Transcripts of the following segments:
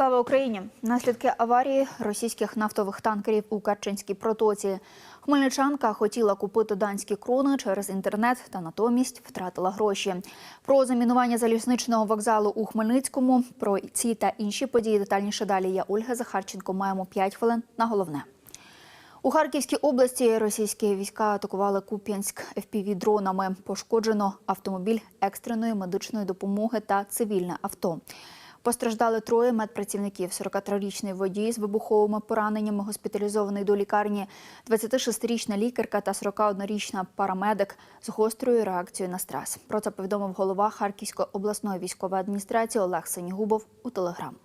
Слава Україні! Наслідки аварії російських нафтових танкерів у Керченській протоці. Хмельничанка хотіла купити данські крони через інтернет та натомість втратила гроші. Про замінування залізничного вокзалу у Хмельницькому, про ці та інші події детальніше далі. Я Ольга Захарченко. Маємо 5 хвилин на головне. У Харківській області російські війська атакували Куп'янськ fpv дронами. Пошкоджено автомобіль екстреної медичної допомоги та цивільне авто. Постраждали троє медпрацівників. 43-річний водій з вибуховими пораненнями госпіталізований до лікарні, 26-річна лікарка та 41-річна парамедик з гострою реакцією на стрес. Про це повідомив голова Харківської обласної військової адміністрації Олег Сенігубов у телеграм.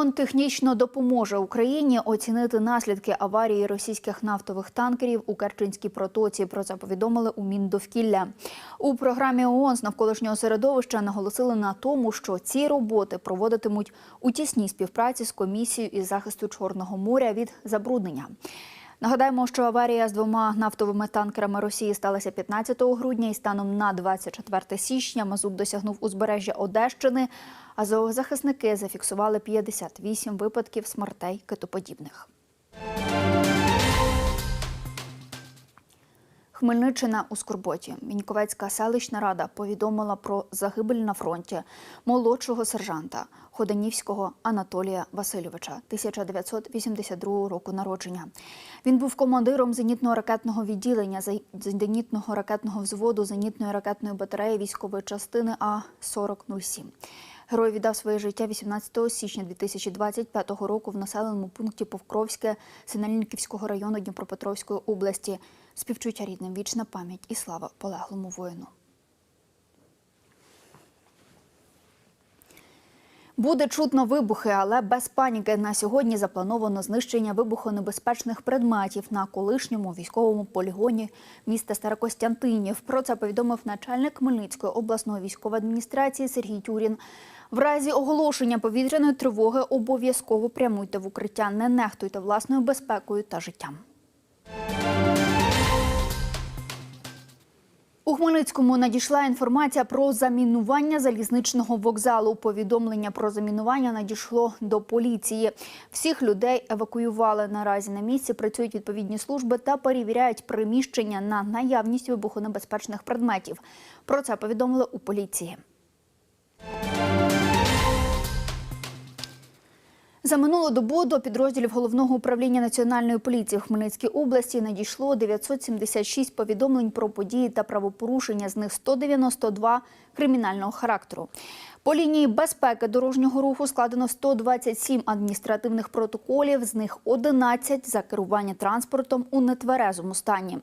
ООН технічно допоможе Україні оцінити наслідки аварії російських нафтових танкерів у Керченській протоці. Про це повідомили у Міндовкілля. У програмі ООН з навколишнього середовища наголосили на тому, що ці роботи проводитимуть у тісній співпраці з комісією із захисту Чорного моря від забруднення. Нагадаємо, що аварія з двома нафтовими танкерами Росії сталася 15 грудня і станом на 24 січня Мазут досягнув узбережжя Одещини, а зоозахисники зафіксували 58 випадків смертей китоподібних. Хмельниччина у Скорботі. Міньковецька селищна рада повідомила про загибель на фронті молодшого сержанта Ходанівського Анатолія Васильовича, 1982 року народження. Він був командиром зенітно-ракетного відділення зенітного ракетного взводу зенітної ракетної батареї військової частини А 4007 Герой віддав своє життя 18 січня 2025 року в населеному пункті Повкровське Синельниківського району Дніпропетровської області. Співчуття рідним, вічна пам'ять і слава полеглому воїну. Буде чутно вибухи, але без паніки. На сьогодні заплановано знищення вибухонебезпечних предметів на колишньому військовому полігоні міста Старокостянтинів. Про це повідомив начальник Хмельницької обласної військової адміністрації Сергій Тюрін. В разі оголошення повітряної тривоги обов'язково прямуйте в укриття, не нехтуйте власною безпекою та життям. У Хмельницькому надійшла інформація про замінування залізничного вокзалу. Повідомлення про замінування надійшло до поліції. Всіх людей евакуювали. Наразі на місці працюють відповідні служби та перевіряють приміщення на наявність вибухонебезпечних предметів. Про це повідомили у поліції. За минулу добу до підрозділів головного управління національної поліції в Хмельницькій області надійшло 976 повідомлень про події та правопорушення. З них 192 кримінального характеру. По лінії безпеки дорожнього руху складено 127 адміністративних протоколів, з них 11 за керування транспортом у нетверезому стані.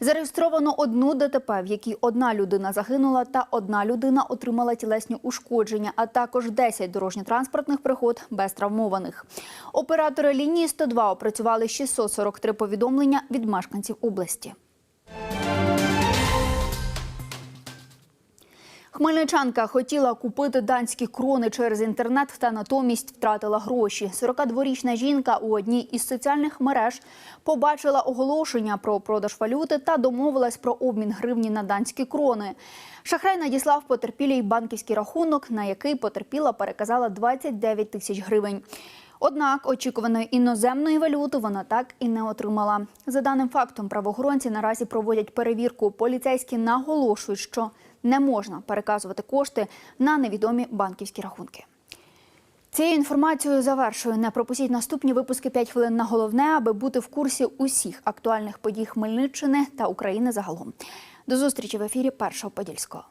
Зареєстровано одну ДТП, в якій одна людина загинула та одна людина отримала тілесні ушкодження, а також 10 дорожньо-транспортних пригод без травмованих. Оператори лінії 102 опрацювали 643 повідомлення від мешканців області. Хмельничанка хотіла купити данські крони через інтернет та натомість втратила гроші. 42-річна жінка у одній із соціальних мереж побачила оголошення про продаж валюти та домовилась про обмін гривні на данські крони. Шахрай надіслав потерпілій банківський рахунок, на який потерпіла переказала 29 тисяч гривень. Однак очікуваної іноземної валюти вона так і не отримала. За даним фактом, правоохоронці наразі проводять перевірку. Поліцейські наголошують, що не можна переказувати кошти на невідомі банківські рахунки. Цією інформацією завершую. Не пропустіть наступні випуски «5 хвилин на головне, аби бути в курсі усіх актуальних подій Хмельниччини та України загалом. До зустрічі в ефірі Першого Подільського.